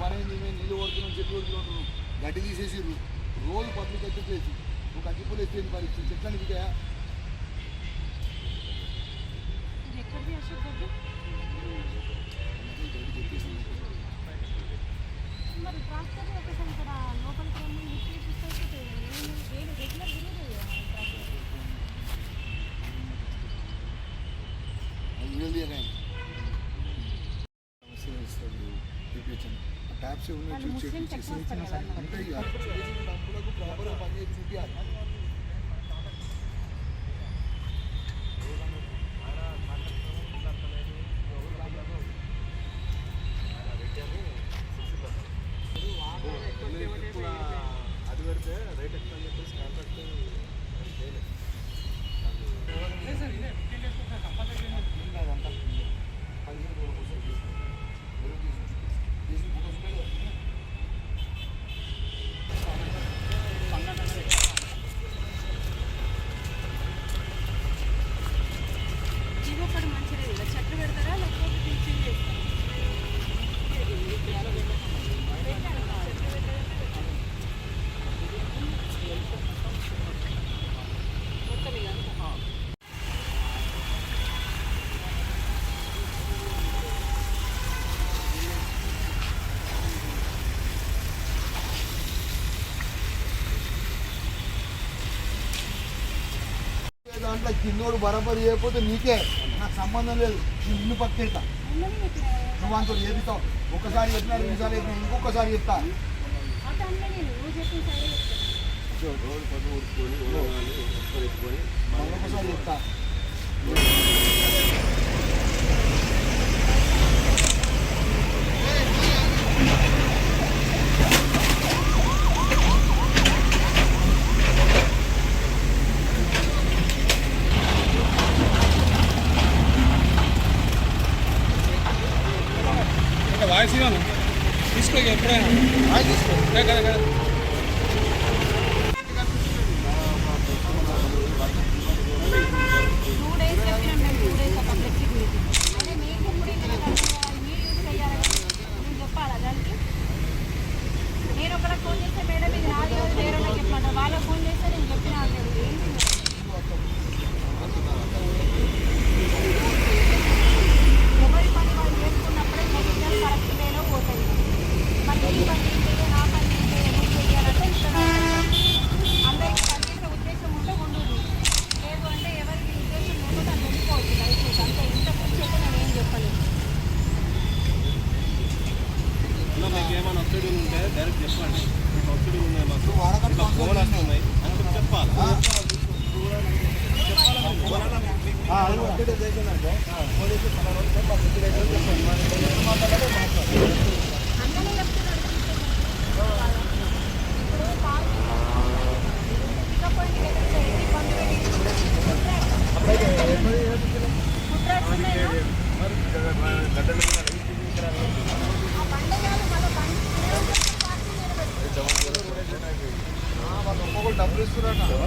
పనేది మేము నీళ్ళు కొడుతున్నాం చెట్లు కొడుతున్నాం. గడ్డి తీసేసి రోజు పబ్లిక్ వచ్చేసి ఒక అగ్గిపూలు వేసేది మరి? చెట్లని దిగా ట్యాప్స్ ఏమైనా చూసి అంటే డబ్బులకు ప్రాపర్గా పనిచేసి చూపించాలి దాంట్లో కిందోడు బరాబరి చేయకపోతే నీకే. నాకు సంబంధం లేదు. నేను ఇల్లు పక్కేట. నువ్వు అంత చెప్తావు ఒకసారి చెప్పినా రెండుసారి చెప్పినా ఇంకొకసారి చెప్తా. ఒకసారి చెప్తా. ఇక్కడ వాయిస్ తీసుకో ఎప్పుడైనా. వాయిస్ తీసుకో. కదా కదా. కంప్లీట్ చేసిందంటే పోలీసు మన రోజు మా సెక్యూరిటీ చెప్పండి మాట్లాడాలి డబ్బులు ఇస్తున్నారా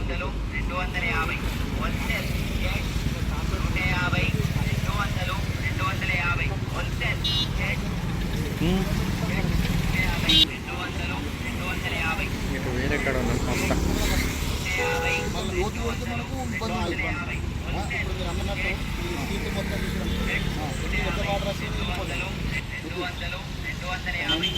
వందలు రెండు వందల యాభై. హోల్సేల్ నూట యాభై రెండు వందలు రెండు వందల యాభై. హోల్సేల్ రెండు వందలు రెండు వందల యాభై. వేరెక్కడ రెండు వందలు రెండు వందల యాభై రెండు వందలు రెండు వందల యాభై.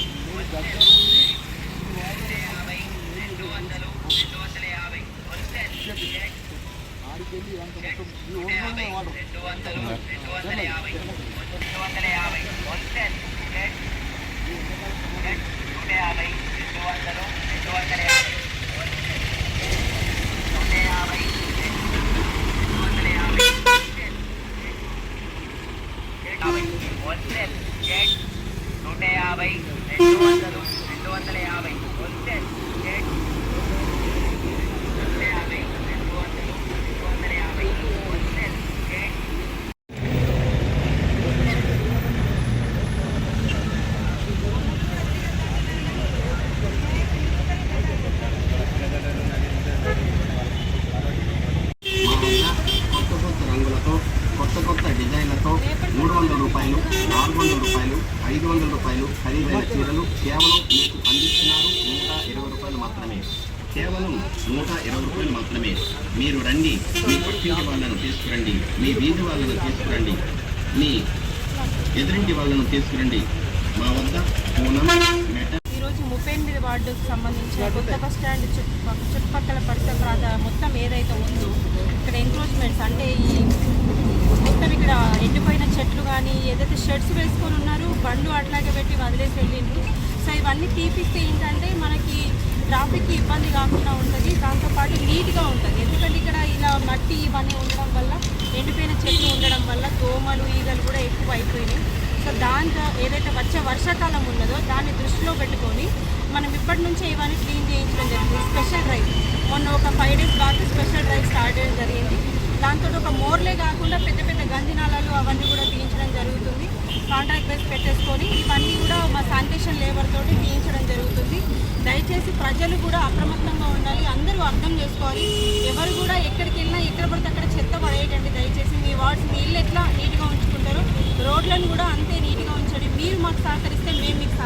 యాభై రెండు వందలు రెండు వందల యాభై వస్తే కొత్త కొత్త డిజైన్లతో మూడు వందల రూపాయలు నాలుగు వందల రూపాయలు ఐదు వందల రూపాయలు ఖరీదైన చీరలు కేవలం మీకు అందిస్తున్నారు నూట ఇరవై రూపాయలు మాత్రమే. కేవలం నూట ఇరవై రూపాయలు మాత్రమే. మీరు రండి మీ పక్కింటి వాళ్ళను తీసుకురండి మీ వీధి వాళ్ళను తీసుకురండి మీ ఎదురింటి వాళ్ళను తీసుకురండి. మా వద్ద పూనం మెట ఈరోజు ముప్పై ఎనిమిది వార్డుకు సంబంధించిన కొత్త బస్ స్టాండ్ చుట్టుపక్కల చుట్టుపక్కల పరిసర ప్రాంత మొత్తం ఏదైతే ఉందో ఇక్కడ ఎంక్రోచ్మెంట్స్ అంటే ఈ ఇక్కడ ఎండిపోయిన చెట్లు కానీ ఏదైతే షెడ్స్ వేసుకొని ఉన్నారో బండ్లు అట్లాగే పెట్టి వదిలేసి వెళ్ళిండ్రు. సో ఇవన్నీ తీపిస్తే ఏంటంటే మనకి ట్రాఫిక్కి ఇబ్బంది కాకుండా ఉంటుంది. దాంతోపాటు నీట్గా ఉంటుంది. ఎందుకంటే ఇక్కడ ఇలా మట్టి ఇవన్నీ ఉండడం వల్ల ఎండిపోయిన చెట్లు ఉండడం వల్ల దోమలు ఈగలు కూడా ఎక్కువ అయిపోయినాయి. సో దాంతో ఏదైతే వచ్చే వర్షాకాలం ఉన్నదో దాన్ని దృష్టిలో పెట్టుకొని మనం ఇప్పటి నుంచే ఇవన్నీ క్లీన్ చేయించడం జరిగింది. స్పెషల్ డ్రైవ్ మొన్న ఒక ఫైవ్ డేస్ బాగా స్పెషల్ డ్రైవ్ స్టార్ట్ చేయడం జరిగింది. దాంతో ఒక మోర్లే కాకుండా పెద్ద పెద్ద గంజినాలాలు అవన్నీ కూడా తీయించడం జరుగుతుంది. కాంట్రాక్ట్ బేస్ పెట్టేసుకొని ఇవన్నీ కూడా మా శానిటేషన్ లేబర్ తోటి తీయించడం జరుగుతుంది. దయచేసి ప్రజలు కూడా అప్రమత్తంగా ఉండాలి. అందరూ అర్థం చేసుకోవాలి. ఎవరు కూడా ఎక్కడికి వెళ్ళినా ఎక్కడ పడితే అక్కడ చెత్త పడేయకండి దయచేసి. మీ వార్డ్స్ మీ ఇల్లు ఎట్లా నీట్గా ఉంచుకుంటారో రోడ్లను కూడా అంతే నీట్గా ఉంచండి. మీరు మాకు సహకరిస్తే మేము మీకు